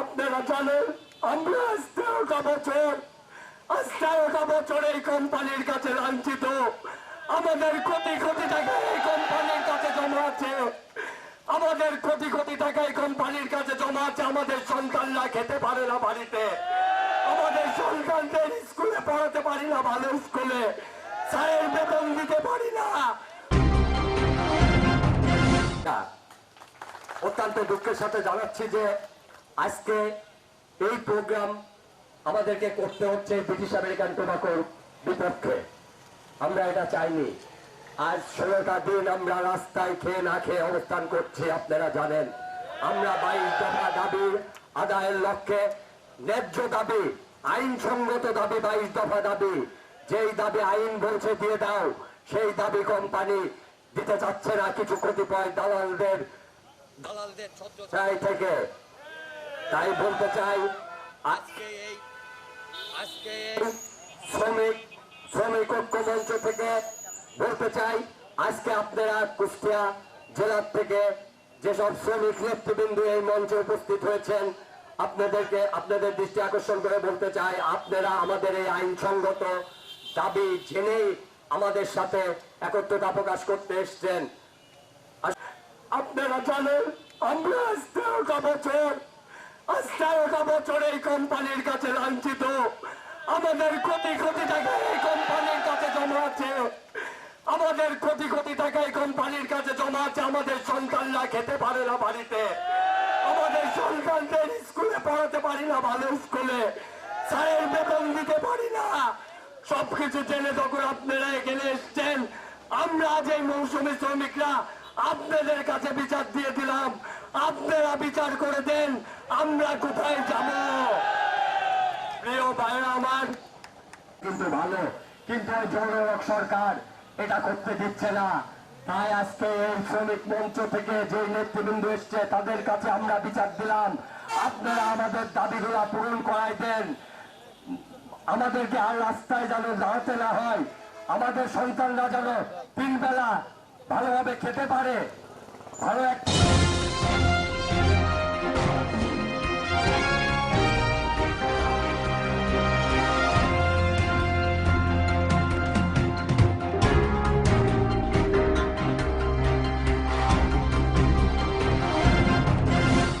আপনারা জানেন, আমরা আজ তেরোটা বছর আজ তেরোটা বছর এই কোম্পানির কাছে লাঞ্ছিত। আমাদের কোটি কোটি টাকা এই কোম্পানির কাছে জমা আছে। আমাদের কোটি কোটি টাকা এই কোম্পানির কাছে জমা আছে। আমাদের সন্তানরা খেতে পারে না বাড়িতে। আমাদের সন্তানদের স্কুলে পড়াতে পারি না ভালো স্কুলে। স্যারের বেতন দিতে পারি না। অত্যন্ত দুঃখের সাথে জানাচ্ছি যে আজকে এই প্রোগ্রাম আমাদেরকে করতে হচ্ছে ব্রিটিশ আমেরিকান টোবাকোর বিপক্ষে। আমরা এটা চাইনি। আজ ষোলোটা দিন আমরা রাস্তায় খেয়ে না খেয়ে অবস্থান করছি আপনারা জানেন। আমরা বাইশ দফা দাবির আদায়ের লক্ষ্যে ন্যায্য দাবি আইনসঙ্গত দাবি বাইশ দফা দাবি। যেই দাবি আইন বলছে দিয়ে দাও সেই দাবি কোম্পানি দিতে চাচ্ছে না। কিছু কতিপয় দালালদের দালালদের থেকে তাই বলতে চাই, আজকে শ্রমিক শ্রমিক ঐক্য মঞ্চ থেকে বলতে চাই, আজকে আপনারা কুষ্টিয়া জেলার থেকে যেসব শ্রমিক নেতৃবৃন্দ এই মঞ্চে উপস্থিত হয়েছেন, আপনাদেরকে আপনাদের দৃষ্টি আকর্ষণ করে বলতে চাই, আপনারা আমাদের এই আইনসঙ্গত দাবি জেনেই আমাদের সাথে একত্রতা প্রকাশ করতে এসছেন। আপনারা জানেন, আমরা আজ বছর আজ তেরোটা বছর এই কোম্পানির কাছে লাঞ্ছিত। আমাদের কোটি কোটি টাকা এই কোম্পানির কাছে জমা আছে। আমাদের কোটি কোটি টাকা এই কোম্পানির কাছে জমা আছে। আমাদের সন্তানরা খেতে পারে না বাড়িতে। আমাদের সন্তানদের স্কুলে পড়াতে পারি না ভালো স্কুলে। স্যারের বেতন দিতে পারি না। সবকিছু জেনে যখন আপনারা এখানে এসছেন। আমরা এই মৌসুমী শ্রমিকরা আপনাদের কাছে বিচার দিয়ে দিলাম। আপনারা বিচার করে দেন, আমরা কোথায় যাব? প্রিয় ভাইরা আমার, কিন্তু ভালো, কিন্তু সরকার এটা করতে দিচ্ছে না। তাই আজকে এই শ্রমিক মঞ্চ থেকে যে নেতৃবৃন্দ এসছে, তাদের কাছে আমরা বিচার দিলাম। আপনারা আমাদের দাবিগুলা পূরণ করাই দেন। আমাদেরকে আর রাস্তায় যেন দাঁড়াতে না হয়, আমাদের সন্তানরা যেন তিন বেলা ভালোভাবে খেতে পারে। ভালো একটা